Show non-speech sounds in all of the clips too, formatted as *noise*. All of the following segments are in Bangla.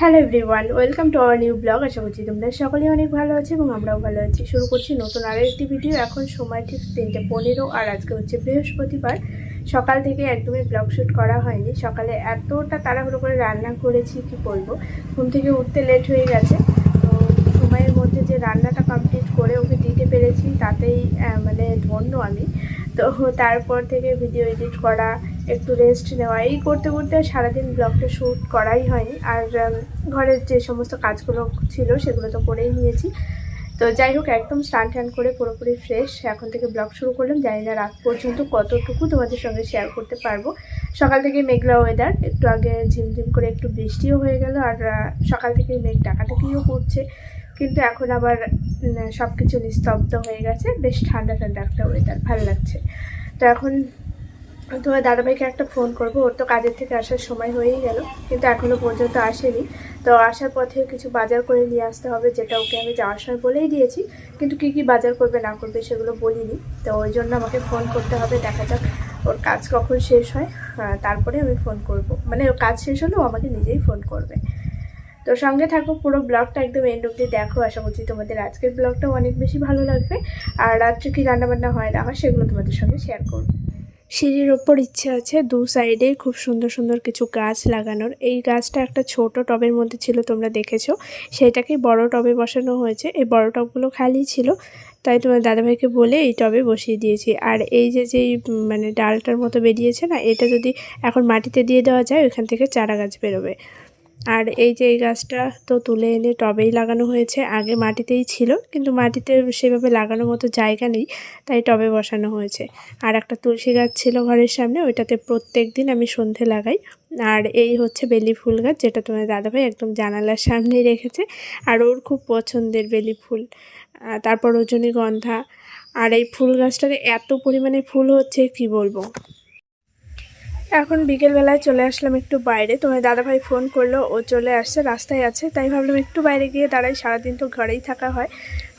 Hello everyone, welcome to our new blog. আশা করছি তোমরা সকলেই অনেক ভালো আছে এবং আমরাও ভালো আছি। শুরু করছি নতুন আরও একটি ভিডিও। এখন সময় ঠিক তিনটে পনেরো আর আজকে হচ্ছে বৃহস্পতিবার। সকাল থেকে একদমই ব্লগ শ্যুট করা হয়নি। সকালে এতটা তাড়াহুড়ো করে রান্না করেছি, কি বলব? ঘুম থেকে উঠতে লেট হয়ে গেছে। তো সময়ের মধ্যে যে রান্নাটা কমপ্লিট করে ওকে দিতে পেরেছি, তাতেই মানে ধন্য আমি। তো তারপর থেকে ভিডিও এডিট করা একটু রেস্ট নেওয়া, এই করতে করতে সারাদিন ব্লগটা শ্যুট করাই হয়নি। আর ঘরের যে সমস্ত কাজগুলো ছিল সেগুলো তো করেই নিয়েছি। তো যাই হোক, একদম স্নান টান করে পুরোপুরি ফ্রেশ এখন থেকে ব্লগ শুরু করলাম। জানি না রাত পর্যন্ত কতটুকু তোমাদের সঙ্গে শেয়ার করতে পারব। সকাল থেকে মেঘলা ওয়েদার একটু আগে ঝিমঝিম করে একটু বৃষ্টিও হয়ে গেল আর সকাল থেকেই মেঘ ডাকাটাকিও করছে। কিন্তু এখন আবার সব কিছু নিস্তব্ধ হয়ে গেছে। বেশ ঠান্ডা ঠান্ডা একটা ওয়েদার ভালো লাগছে। তো এখন তোমার দাদাভাইকে একটা ফোন করব, ওর তো কাজের থেকে আসার সময় হয়েই গেল, কিন্তু এখনও পর্যন্ত আসেনি। তো আসার পথে কিছু বাজার করে নিয়ে আসতে হবে, যেটা ওকে আমি যাওয়ার সময় বলেই দিয়েছি, কিন্তু কি কি বাজার করবে, না করবে সেগুলো বলিনি। তো ওই জন্য আমাকে ফোন করতে হবে, দেখা যাক ওর কাজ কখন শেষ হয় তারপরে আমি ফোন করব। মানে ওর কাজ শেষ হলেও আমাকে নিজেই ফোন করবে। তো সঙ্গে থাকো, পুরো ব্লগটা একদম এন্ড অব্দি দেখো, আশা করছি তোমাদের আজকের ব্লগটাও অনেক বেশি ভালো লাগবে, আর রাত্রে কি রান্নাবান্না হয়, না হয় সেগুলো তোমাদের সঙ্গে শেয়ার করব। সিঁড়ির ওপর ইচ্ছে আছে দু সাইডেই খুব সুন্দর সুন্দর কিছু গাছ লাগানোর। এই গাছটা একটা ছোট টবের মধ্যে ছিল, তোমরা দেখেছ। সেটাকে বড় টবে বসানো হয়েছে। এই বড় টবগুলো খালি ছিল, তাই তোমার দাদাভাইকে বলে এই টবে বসিয়ে দিয়েছি। আর এই যে যেই মানে ডালটার মতো বেরিয়েছে না, এটা যদি এখন মাটিতে দিয়ে দেওয়া যায়, ওইখান থেকে চারা গাছ বেরোবে। আর এই যে এই গাছটা তো তুলে এনে টবেই লাগানো হয়েছে। আগে মাটিতেই ছিল, কিন্তু মাটিতে সেভাবে লাগানোর মতো জায়গা নেই, তাই টবে বসানো হয়েছে। আর একটা তুলসী গাছ ছিল ঘরের সামনে, ওইটাতে প্রত্যেক দিন আমি সন্ধে লাগাই। আর এই হচ্ছে বেলি ফুল গাছ, যেটা তোমার দাদাভাই একদম জানালার সামনেই রেখেছে, আর ওর খুব পছন্দের বেলি ফুল। তারপর রজনীগন্ধা। আর এই ফুল গাছটাতে এত পরিমাণে ফুল হচ্ছে, কি বলব? এখন বিকেলবেলায় চলে আসলাম একটু বাইরে। তোমার দাদাভাই ফোন করল, ও চলে আসছে, রাস্তায় আছে, তাই ভাবলাম একটু বাইরে গিয়ে দাঁড়াই, সারাদিন তো ঘরেই থাকা হয়।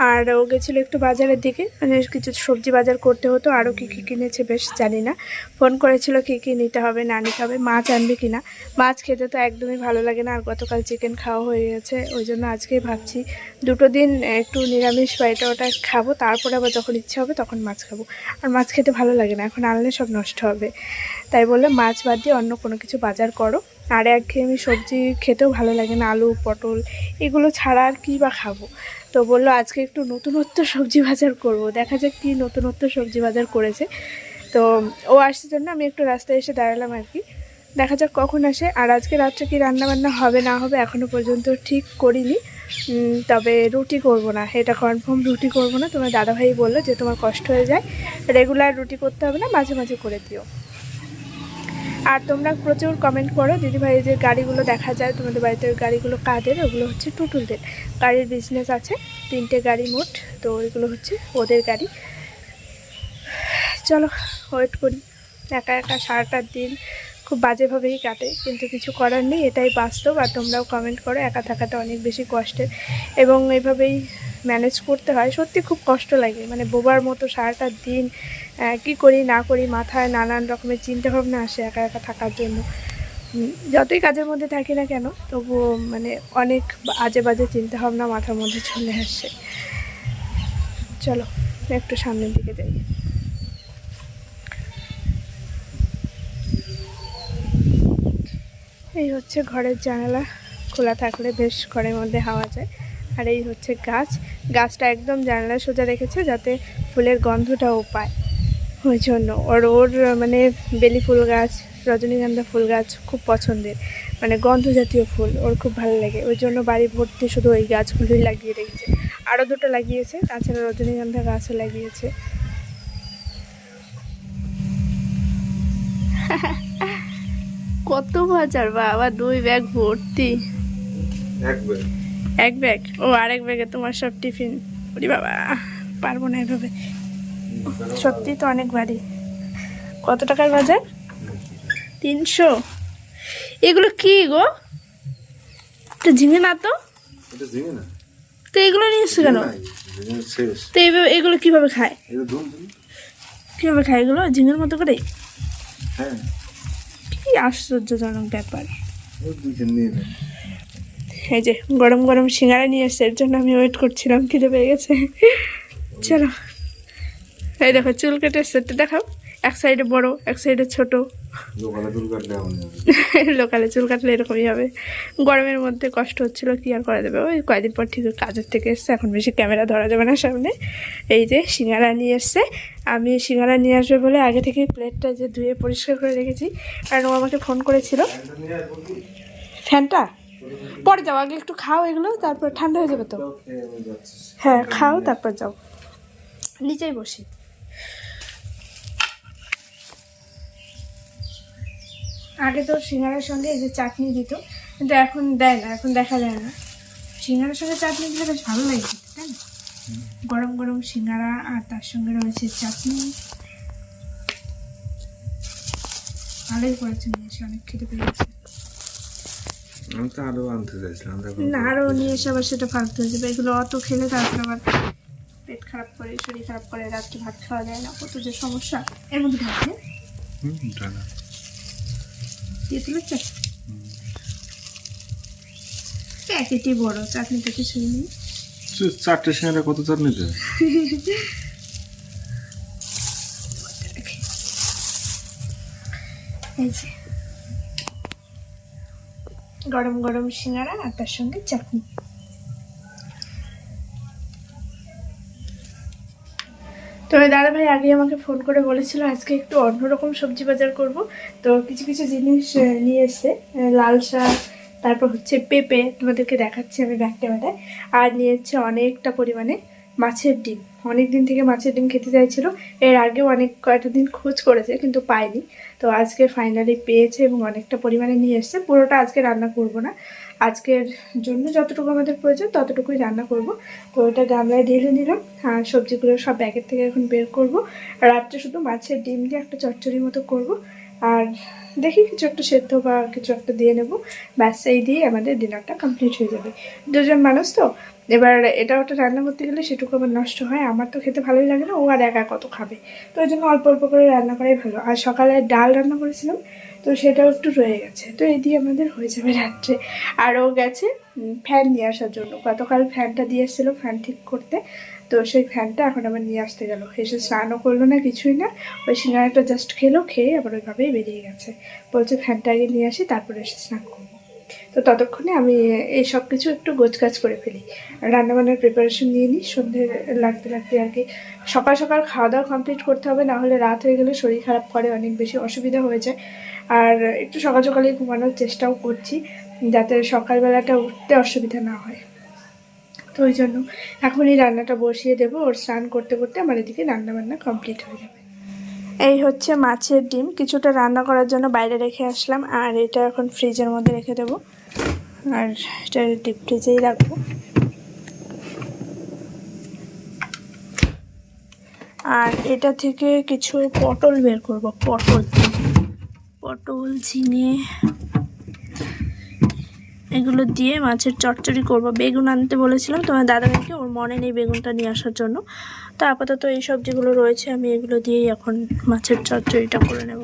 আর ও গেছিল একটু বাজারের দিকে। মানে কিছু সবজি বাজার করতে হতো আরও কী কী কিনেছে বেশ জানি না। ফোন করেছিল কী কী নিতে হবে, না নিতে হবে, মাছ আনবে কি না মাছ খেতে তো একদমই ভালো লাগে না, আর গতকাল চিকেন খাওয়া হয়ে গেছে, ওই জন্য আজকেই ভাবছি দুটো দিন একটু নিরামিষ বা এটা ওটা খাব, তারপরে আবার যখন ইচ্ছে হবে তখন মাছ খাব। আর মাছ খেতে ভালো লাগে না, এখন আনলে সব নষ্ট হবে। তাই বললে মাছ বাদ দিয়ে অন্য কোনো কিছু বাজার করো। আর একঘেয়েমি সবজি খেতেও ভালো লাগে না, আলু, পটল, এগুলো ছাড়া আর কী বা খাব? তো বলল, আজকে একটু নতুনত্ব সবজি বাজার করব। দেখা যাক কী নতুনত্ব সবজি বাজার করেছে। তো ও আসছে জন্য আমি একটু রাস্তায় এসে দাঁড়ালাম আর কি। দেখা যাক কখন আসে। আর আজকে রাত্রে কি রান্না বান্না হবে, না হবে এখনও পর্যন্ত ঠিক করিনি। তবে রুটি করব না। এটা কনফার্ম রুটি করব না। তোমার দাদাভাই বলল যে তোমার কষ্ট হয়ে যায়। রেগুলার রুটি করতে হবে না, মাঝে মাঝে করে দিও। আর তোমরা প্রচুর কমেন্ট করো। দিদিভাই যে গাড়িগুলো দেখা যায়, তোমাদের বাড়িতে গাড়িগুলো কাদের? ওগুলো হচ্ছে টুটুলদের। গাড়ির বিজনেস আছে, তিনটে গাড়ি মোট, তো ওইগুলো হচ্ছে ওদের গাড়ি। চলো ওয়েট করি। একা একা সারাটার দিন খুব বাজেভাবেই কাটে, কিন্তু কিছু করার নেই, এটাই বাস্তব। আর তোমরাও কমেন্ট করো, একা থাকাটা অনেক বেশি কষ্টের। এবং এইভাবেই ম্যানেজ করতে হয়। সত্যি খুব কষ্ট লাগে মানে বোবার মতো সারাটা দিন কি করি, না করি, মাথায় নানান রকমের চিন্তাভাবনা আসে, একা একা থাকার জন্য। যতই কাজের মধ্যে থাকি না কেন, তবুও মানে অনেক আজে বাজে চিন্তাভাবনা মাথার মধ্যে চলে আসে। চলো, একটু সামনের দিকে যাই। এই হচ্ছে ঘরের জানালা, খোলা থাকলে বেশ ঘরের মধ্যে হাওয়া যায়। আর এই হচ্ছে গাছ, গাছটা একদম জানালা সোজা রেখেছে যাতে ফুলের গন্ধটাও পায়। ওই জন্য। ওর ওর মানে বেলি ফুল গাছ রজনীগন্ধা ফুল গাছ খুব পছন্দের। মানে গন্ধ জাতীয় ফুল ওর খুব ভালো লাগে। ওই জন্য বাড়ি ভর্তি শুধু ওই গাছগুলোই লাগিয়ে রেখেছে। আরও দুটো লাগিয়েছে তাছাড়া রজনীগন্ধা গাছও লাগিয়েছে। *laughs* কত বাজার বাবা দুই ব্যাগ ভর্তি। এক ব্যাগ? ও আরেক ব্যাগে তোমার সব টিফিন। ওরে বাবা পারব না এভাবে। সত্যি তো অনেক ভারী কত টাকার বাজার? তিনশো। এগুলো কি গো? তো ঝিঙে না তো? এটা তো এগুলো নিয়ে এসছো কেন? তো এইভাবে এগুলো কীভাবে খায়? এটা কীভাবে খায় এগুলো? ঝিঙের মতো করে? হ্যাঁ। কি আশ্চর্যজনক ব্যাপার। এই যে গরম গরম সিঙ্গারা নিয়ে এসছে এর জন্য আমি ওয়েট করছিলাম খিদে পেয়ে গেছে। চলো। এই দেখো চুল কেটে একটু দেখাও। এক সাইডে বড় এক সাইডে ছোট। *laughs* লোকালে চুল কাটলে এরকমই হবে। গরমের মধ্যে কষ্ট হচ্ছিল কি আর করা যাবে? ওই কয়দিন পর ঠিক কাজের থেকে এসছে এখন বেশি ক্যামেরা ধরা যাবে না সামনে। এই যে সিঙ্গারা নিয়ে এসছে। আমি সিঙ্গারা নিয়ে আসবে বলে আগে থেকে প্লেটটা যে ধুয়ে পরিষ্কার করে রেখেছি কারণ ও আমাকে ফোন করেছিল। ফ্যানটা? পরে যাও আগে একটু খাও এগুলো তারপর ঠান্ডা হয়ে যাবে তো। হ্যাঁ খাও তারপর যাও। নিচেই বসি। আগে তো সিঙ্গারার সঙ্গে এই যে চাটনি দিত কিন্তু এখন দেয় না এখন দেখা যায় না। সিঙ্গারার সঙ্গে চাটনি দিলে বেশ ভালো লাগে তাই না? গরম গরম সিঙ্গারা আর তার সঙ্গে রয়েছে চাটনি। ভালোই করেছে নিয়ে এসে অনেক খেতে পেয়ে গেছে আমি তো আরও আনতে চাইছিলাম না আরও নিয়ে এসে আবার সেটা ফালতু হয়ে যাবে। এগুলো অত খেলে তারপর আবার পেট খারাপ করে শরীর খারাপ করে রাত্রে ভাত খাওয়া যায় না। কত যে সমস্যা। এর মধ্যে হুম। দিয়ে তুলেছে প্যাকেটই বড় চাটনিটা কিছু নেই। চারটে সিঙ্গারা কত চাটনি দেয়? গরম গরম সিঙ্গারা আর তার সঙ্গে চাটনি। তো দাদা ভাই আগে আমাকে ফোন করে বলেছিল, আজকে একটু অন্যরকম সবজি বাজার করব। তো কিছু কিছু জিনিস নিয়ে এসছে লাল শাক, তারপর হচ্ছে পেঁপে, তোমাদেরকে দেখাচ্ছি আমি ব্যাগ ক্যামেরায় আর নিয়ে এসছে অনেকটা পরিমাণে মাছের ডিম। অনেক দিন থেকে মাছের ডিম খেতে চাইছিল, এর আগেও অনেক কয়েকটা দিন খোঁজ করেছে, কিন্তু পায়নি তো আজকে ফাইনালি পেয়েছে এবং অনেকটা পরিমাণে নিয়ে এসছে। পুরোটা আজকে রান্না করব না। আজকের জন্য যতটুকু আমাদের প্রয়োজন, ততটুকুই রান্না করব। তো ওটা গামলায় ঢেলে নিলাম। আর সবজিগুলো সব ব্যাগের থেকে এখন বের করব। রাত্রে শুধু মাছের ডিম দিয়ে একটা চচ্চড়ি মতো করব। আর দেখি কিছু একটা সেদ্ধ বা কিছু একটা দিয়ে নেব। ব্যাস, এই দিয়ে আমাদের ডিনারটা কমপ্লিট হয়ে যাবে। দুজন মানুষ তো? এবার এটা ওটা রান্না করতে গেলে সেটুকু আবার নষ্ট হয়। আমার তো খেতে ভালোই লাগে না, ও আর একা কত খাবে? তো ওই জন্য অল্প অল্প করে রান্না করাই ভালো। আর সকালে ডাল রান্না করেছিলাম। তো সেটাও একটু রয়ে গেছে। তো এই দিয়ে আমাদের হয়ে যাবে রাত্রে। আরও গেছে ফ্যান নিয়ে আসার জন্য। গতকাল ফ্যানটা দিয়ে এসেছিল ফ্যান ঠিক করতে। তো সেই ফ্যানটা এখন আবার নিয়ে আসতে গেল। এসে স্নানও করল না, কিছুই না। ওই সিঙ্গারাটা জাস্ট খেলো, খেয়ে আবার ওইভাবেই বেরিয়ে গেছে। বলছে ফ্যানটা আগে নিয়ে আসি, তারপরে এসে স্নান করব। তো ততক্ষণে আমি এই সব কিছু একটু গোছগাছ করে ফেলি। রান্নাবান্নার প্রিপারেশন নিয়ে নিই। সন্ধ্যে লাগতে লাগতে আর কি সকাল সকাল খাওয়া দাওয়া কমপ্লিট করতে হবে। না হলে রাত হয়ে গেলে শরীর খারাপ করে, অনেক বেশি অসুবিধা হয়ে যায়। আর একটু সকাল সকালে ঘুমানোর চেষ্টাও করছি, যাতে সকালবেলাটা উঠতে অসুবিধা না হয়। তো ওই জন্য এখনই রান্নাটা বসিয়ে দেবো, ওর স্নান করতে করতে আমার এদিকে রান্নাবান্না কমপ্লিট হয়ে যাবে। এই হচ্ছে মাছের ডিম, কিছুটা রান্না করার জন্য বাইরে রেখে আসলাম, আর এটা এখন ফ্রিজের মধ্যে রেখে দেবো। আর এটা ডিপ ফ্রিজেই রাখব। আর এটা থেকে কিছু পটল বের করব, পটল। পটল, ঝিঙে, এগুলো দিয়ে মাছের চটচড়ি করব। বেগুন আনতে বলেছিলাম তোমার দাদাভাইকে, ওর মনে নেই বেগুনটা নিয়ে আসার জন্য। তো আপাতত এই সবজিগুলো রয়েছে, আমি এগুলো দিয়েই এখন মাছের চটচড়িটা করে নেব।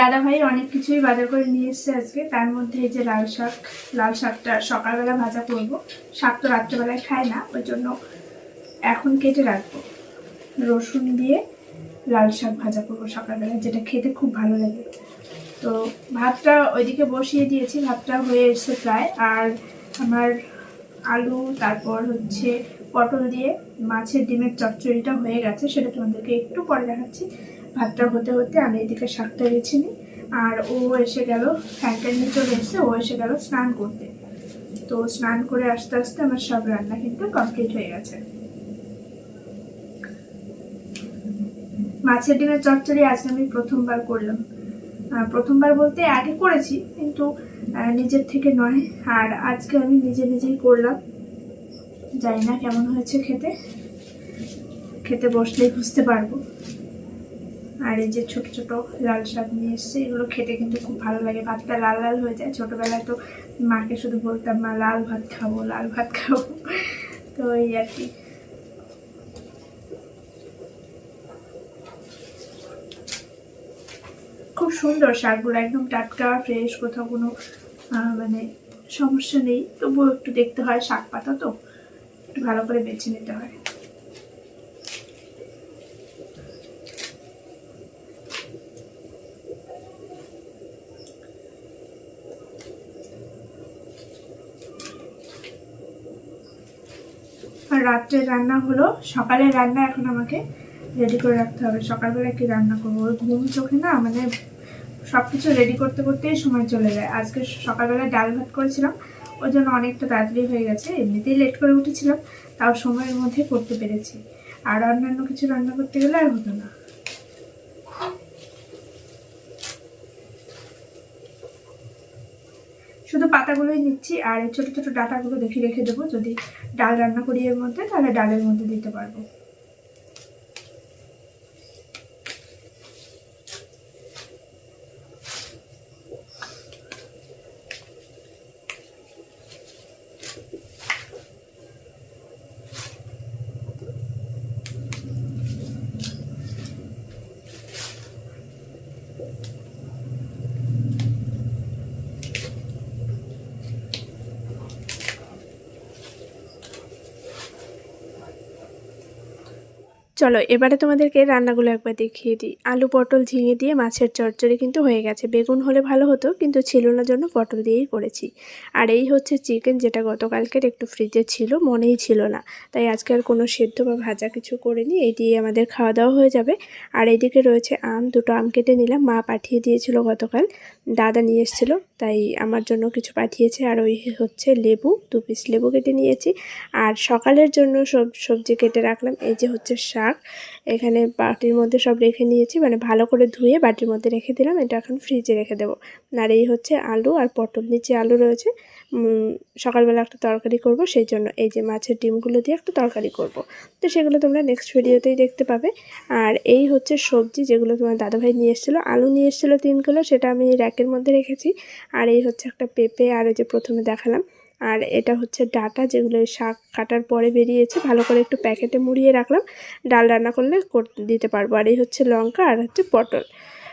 দাদা ভাই অনেক কিছুই বাজার করে নিয়ে এসছে আজকে। তার মধ্যে এই যে লাল শাক, লাল শাকটা সকালবেলা ভাজা করব। শাক তো রাত্রেবেলায় খায় না, ওই জন্য এখন কেটে রাখব। রসুন দিয়ে লাল শাক ভাজা করব সকালবেলা, যেটা খেতে খুব ভালো লাগে। তো ভাতটা ওইদিকে বসিয়ে দিয়েছি, ভাতটা হয়ে এসছে প্রায়। আর আমার আলু, তারপর হচ্ছে পটল দিয়ে মাছের ডিমের চচ্চড়িটা হয়ে গেছে, সেটা তোমাদেরকে একটু পরে দেখাচ্ছি। ভাতটা হতে হতে আমি এদিকে শাকটা নিই। আর ও এসে গেল ফ্যানটা নিয়ে চলে এসে ও এসে গেল স্নান করতে। তো স্নান করে আস্তে আস্তে আমার সব রান্না কিন্তু কমপ্লিট হয়ে গেছে। মাছের ডিমের চচ্চড়ি আজ আমি প্রথমবার করলাম। প্রথমবার বলতে আগে করেছি, কিন্তু নিজের থেকে নয়। আর আজকে আমি নিজে নিজেই করলাম। জানি না কেমন হয়েছে খেতে। খেতে বসলেই বুঝতে পারব। আর এই যে ছোট ছোট লাল শাক নিয়ে এসছে, এগুলো খেতে কিন্তু খুব ভালো লাগে। ভাতটা লাল লাল হয়ে যায়। ছোটোবেলায় তো মাকে শুধু বলতাম, মা, লাল ভাত খাব, লাল ভাত খাব। তো এই আর কি। খুব সুন্দর শাকগুলো, একদম টাটকা ফ্রেশ কোথাও কোনো মানে সমস্যা নেই। তবুও একটু দেখতে হয় শাক পাতা তো, একটু ভালো করে বেছে নিতে হয়। আর রাত্রে রান্না হলো। সকালের রান্না এখন আমাকে রেডি করে রাখতে হবে। সকালবেলা কি রান্না করব? ওর ঘুম চোখে না মানে সব কিছু রেডি করতে করতেই সময় চলে যায়। আজকে সকালবেলা ডাল ভাত করেছিলাম। ওই জন্য অনেকটা তাড়াতাড়ি হয়ে গেছে। এমনিতেই লেট করে উঠেছিলাম, তাও সময়ের মধ্যে করতে পেরেছি। আর অন্যান্য কিছু রান্না করতে গেলে আর হতো না। শুধু পাতাগুলোই নিচ্ছি, আর এই ছোটো ছোটো ডাটাগুলো দেখে রেখে দেবো। যদি ডাল রান্না করি এর মধ্যে, তাহলে ডালের মধ্যে দিতে পারব। চলো, এবারে তোমাদেরকে রান্নাগুলো একবার দেখিয়ে দিই। আলু পটল ঝিঙে দিয়ে মাছের চচ্চড়ি কিন্তু হয়ে গেছে। বেগুন হলে ভালো হতো, কিন্তু ছিল না জন্য পটল দিয়েই করেছি। আর এই হচ্ছে চিকেন যেটা গতকালকের একটু ফ্রিজে ছিল, মনেই ছিল না। তাই আজকে আর কোনো সেদ্ধ বা ভাজা কিছু করিনি, এই দিয়ে আমাদের খাওয়া দাওয়া হয়ে যাবে। আর এইদিকে রয়েছে আম, দুটো আম কেটে নিলাম। মা পাঠিয়ে দিয়েছিল গতকাল, দাদা নিয়ে এসেছিল, তাই আমার জন্য কিছু পাঠিয়েছে। আর ওই হচ্ছে লেবু, দু পিস লেবু কেটে নিয়েছি। আর সকালের জন্য সব, সবজি কেটে রাখলাম, এই যে হচ্ছে শাক। এখানে বাটির মধ্যে সব রেখে নিয়েছি মানে ভালো করে ধুয়ে বাটির মধ্যে রেখে দিলাম। এটা এখন ফ্রিজে রেখে দেবো। আর এই হচ্ছে আলু আর পটল। নিচে আলু রয়েছে। সকালবেলা একটা তরকারি করব, সেই জন্য এই যে মাছের ডিমগুলো দিয়ে একটা তরকারি করব। তো সেগুলো তোমরা নেক্সট ভিডিওতেই দেখতে পাবে। আর এই হচ্ছে সবজি যেগুলো তোমার দাদাভাই নিয়ে এসেছিল। আলু নিয়ে এসেছিল তিন কিলো, সেটা আমি র্যাকের মধ্যে রেখেছি। আর এই হচ্ছে একটা পেঁপে, আর ওই যে প্রথমে দেখালাম। আর এটা হচ্ছে ডাটা যেগুলো শাক কাটার পরে বেরিয়েছে, ভালো করে একটু প্যাকেটে মুড়িয়ে রাখলাম। ডাল রান্না করলে কর- দিতে পারব। আর এই হচ্ছে লঙ্কা আর হচ্ছে পটল।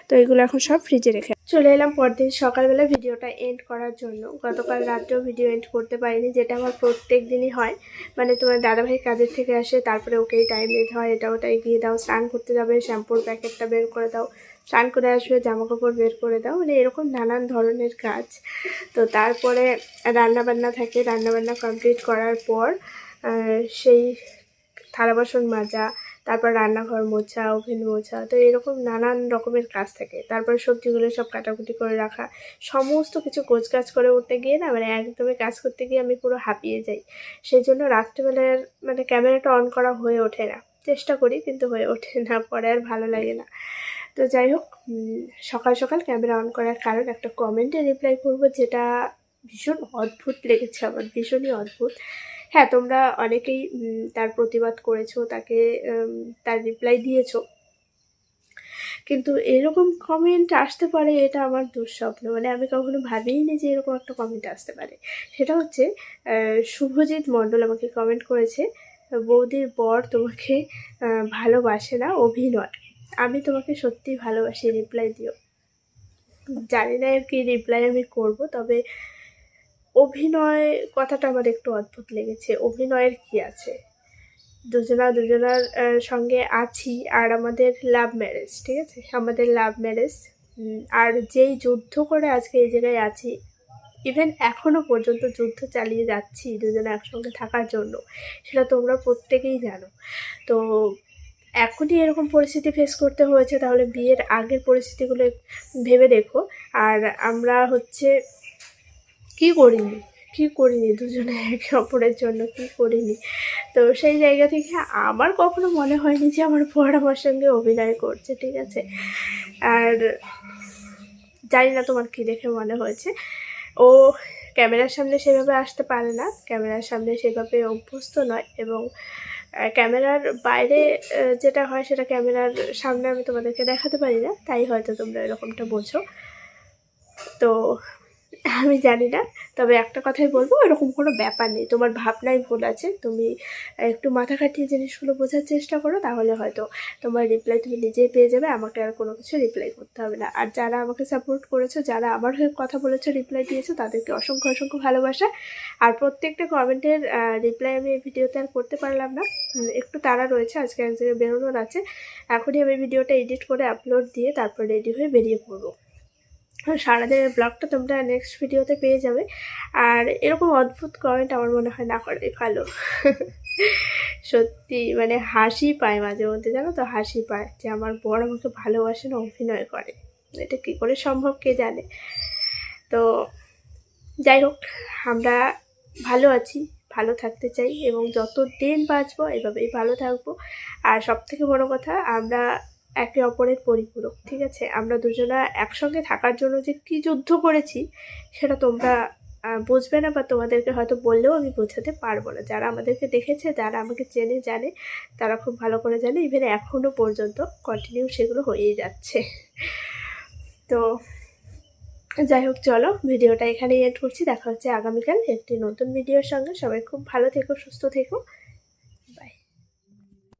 তো এগুলো এখন সব ফ্রিজে রেখে চলে এলাম পরদিন সকালবেলা ভিডিওটা এন্ড করার জন্য। গতকাল রাত্রেও ভিডিও এন্ড করতে পারিনি, যেটা আমার প্রত্যেক দিনই হয়। মানে তোমার দাদাভাই কাজের থেকে আসে, তারপরে ওকেই টাইম দিতে হয়, এটা ওটা এগিয়ে দাও, স্নান করতে যাবে শ্যাম্পুর প্যাকেটটা বের করে দাও স্নান করে আসবে জামা কাপড় বের করে দাও। মানে এরকম নানান ধরনের কাজ। তো তারপরে রান্নাবান্না থাকে। রান্নাবান্না কমপ্লিট করার পর সেই থালা বাসন মাজা, তারপর রান্নাঘর মোছা, ওভেন মোছা, তো এরকম নানান রকমের কাজ থাকে। তারপরে সবজিগুলো সব কাটাকুটি করে রাখা। সমস্ত কিছু কাজ করে উঠতে গিয়ে না মানে একদমই কাজ করতে গিয়ে আমি পুরো হাঁপিয়ে যাই। সেই জন্য রাত্রেবেলার মানে ক্যামেরাটা অন করা হয়ে ওঠে না। চেষ্টা করি, কিন্তু হয়ে ওঠে না। পরে আর ভালো লাগে না। তো যাই হোক সকাল সকাল ক্যামেরা অন করার কারণ একটা কমেন্টে রিপ্লাই করব যেটা ভীষণ অদ্ভুত লেগেছে আমার, ভীষণই অদ্ভুত। হ্যাঁ তোমরা অনেকেই তার প্রতিবাদ করেছ, তাকে তার রিপ্লাই দিয়েছ। কিন্তু এরকম কমেন্ট আসতে পারে এটা আমার দুঃস্বপ্ন। মানে আমি কখনো ভাবিনি যে এরকম একটা কমেন্ট আসতে পারে। সেটা হচ্ছে শুভজিৎ মণ্ডল আমাকে কমেন্ট করেছে, বৌদির বর তোমাকে ভালোবাসে না, অভিনয়। আমি তোমাকে সত্যি ভালোবাসি রিপ্লাই দিও। জানি না আর কি রিপ্লাই আমি করব, তবে অভিনয় কথাটা আমার একটু অদ্ভুত লেগেছে। অভিনয়ের কি আছে? দুজনা দুজনার সঙ্গে আছি আর আমাদের লাভ ম্যারেজ ঠিক আছে? আমাদের লাভ ম্যারেজ আর যেই যুদ্ধ করে আজকে এই জায়গায় আছি ইভেন এখনও পর্যন্ত যুদ্ধ চালিয়ে যাচ্ছি দুজনে একসঙ্গে থাকার জন্য, সেটা তোমরা প্রত্যেকেই জানো। তো এখনই এরকম পরিস্থিতি ফেস করতে হয়েছে, তাহলে বিয়ের আগের পরিস্থিতিগুলো ভেবে দেখো। আর আমরা হচ্ছে কি করিনি? কি করিনি দুজনে একে অপরের জন্য? কি করিনি? তো সেই জায়গা থেকে আমার কখনো মনে হয়নি যে আমার বর আমার সঙ্গে অভিনয় করছে, ঠিক আছে? আর জানি না তোমার কী দেখে মনে হয়েছে। ও ক্যামেরার সামনে সেভাবে আসতে পারে না। ক্যামেরার সামনে সেভাবে অভ্যস্ত নয় এবং ক্যামেরার বাইরে যেটা হয় সেটা ক্যামেরার সামনে আমি তোমাদেরকে দেখাতে পারি না, তাই হয়তো তোমরা এরকমটা বোঝো তো আমি জানি না, তবে একটা কথাই বলব, এরকম কোনো ব্যাপার নেই। তোমার ভাবনাই ভুল আছে, তুমি একটু মাথা খাটিয়ে জিনিসগুলো বোঝার চেষ্টা করো, তাহলে হয়তো তোমার রিপ্লাই তুমি নিজেই পেয়ে যাবে, আমাকে আর কোনো কিছু রিপ্লাই করতে হবে না। আর যারা আমাকে সাপোর্ট করেছ, যারা আমার হয়ে কথা বলেছ রিপ্লাই দিয়েছ, তাদেরকে অসংখ্য অসংখ্য ভালোবাসা। আর প্রত্যেকটা কমেন্টের রিপ্লাই আমি এই ভিডিওতে আর করতে পারলাম না। একটু তারা রয়েছে, আজকে এক জায়গায় বেরোনোর আছে। এখনই আমি ভিডিওটা এডিট করে আপলোড দিয়ে তারপর রেডি হয়ে বেরিয়ে পড়ব। আর সারাদিনের ব্লগটা তোমরা নেক্সট ভিডিওতে পেয়ে যাবে। আর এরকম অদ্ভুত কমেন্ট আমার মনে হয় না করাই ভালো। *laughs* সত্যি মানে হাসি পায় মাঝে মধ্যে, জানো তো? হাসি পায় যে আমার বড় আমাকে ভালোবাসে না, অভিনয় করে। এটা কী করে সম্ভব কে জানে? তো যাই হোক, আমরা ভালো আছি, ভালো থাকতে চাই এবং যত দিন বাঁচবো, এভাবেই ভালো থাকব। আর সব থেকে বড় কথা, আমরা একে অপরের পরিপূরক, ঠিক আছে? আমরা দুজনা একসঙ্গে থাকার জন্য যে কী যুদ্ধ করেছি, সেটা তোমরা বুঝবে না বা তোমাদেরকে হয়তো বললেও আমি বোঝাতে পারব না। যারা আমাদেরকে দেখেছে, যারা আমাকে চেনে, জানে, তারা খুব ভালো করে জানে ইভেন এখনও পর্যন্ত কন্টিনিউ সেগুলো হয়েই যাচ্ছে। তো যাই হোক, চলো, ভিডিওটা এখানেই এড করছি। দেখা হচ্ছে আগামীকাল একটি নতুন ভিডিওর সঙ্গে। সবাই খুব ভালো থেকো, সুস্থ থেকো।